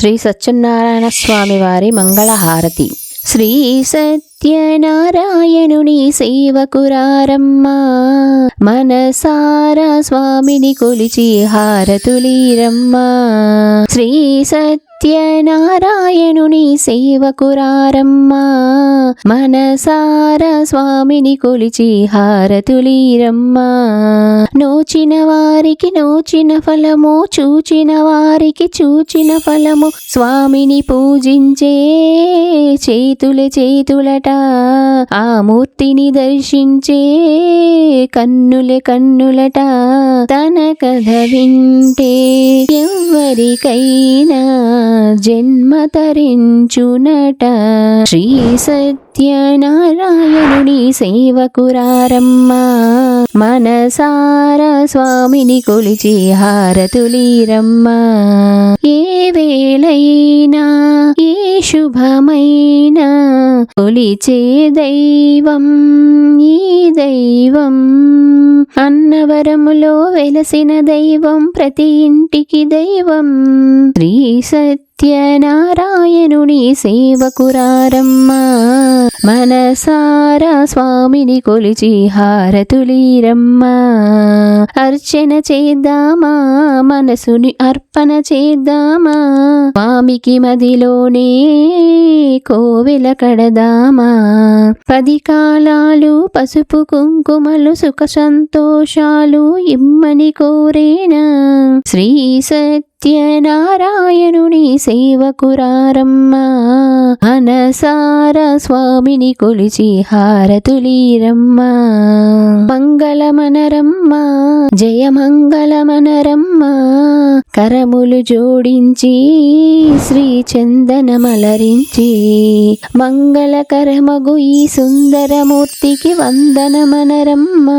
శ్రీ సత్యనారాయణ స్వామి వారి మంగళహారతి. శ్రీ సత్యనారాయణుని సేవకురారమ్మా. మనసారా స్వామిని కొలిచి హారతులీరమ్మా. శ్రీ సత్యనారాయణుని సేవకురారమ్మా. మనసార స్వామిని కొలిచి హారతులీరమ్మా. నోచిన వారికి నోచిన ఫలము చూచిన వారికి చూచిన ఫలము స్వామిని పూజించే చేతుల చేతులట. ఆ మూర్తిని దర్శించే కన్నుల కన్నులట. తన కథ వింటే ఎవరికైనా జన్మ తరించునట. శ్రీ సత్యనారాయణుని సేవకురారమ్మా. మనసార స్వామిని కొలిచి హారతులీరమ్మా. ఏ వేళైనా ఏ శుభమైనా కొలిచే దైవం ఈ దైవం. అన్నవరములో వెలసిన దైవం ప్రతి ఇంటికి దైవం. శ్రీ సత్యనారాయణుని సేవకురారమ్మా. మనసారా స్వామిని కొలిచి హారతులీరమ్మా. అర్చన చేద్దామా? మనసుని అర్పణ చేద్దామా? స్వామికి మదిలోనే కోవెల కడదామా? పది కాలాలు పసుపు కుంకుమలు సుఖ సంతోషాలు ఇమ్మని కోరేనా? శ్రీ సత్యనారాయణుని సేవకురారమ్మా. అనసార స్వామిని కొలిచి హారతులీరమ్మా. మంగళమనరమ్మా జయమంగళమనరమ్మా. కరములు జోడించి శ్రీ చందన మలరించి మంగళకరమగు ఈ సుందరమూర్తికి వందనమనరమ్మా.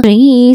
శ్రీ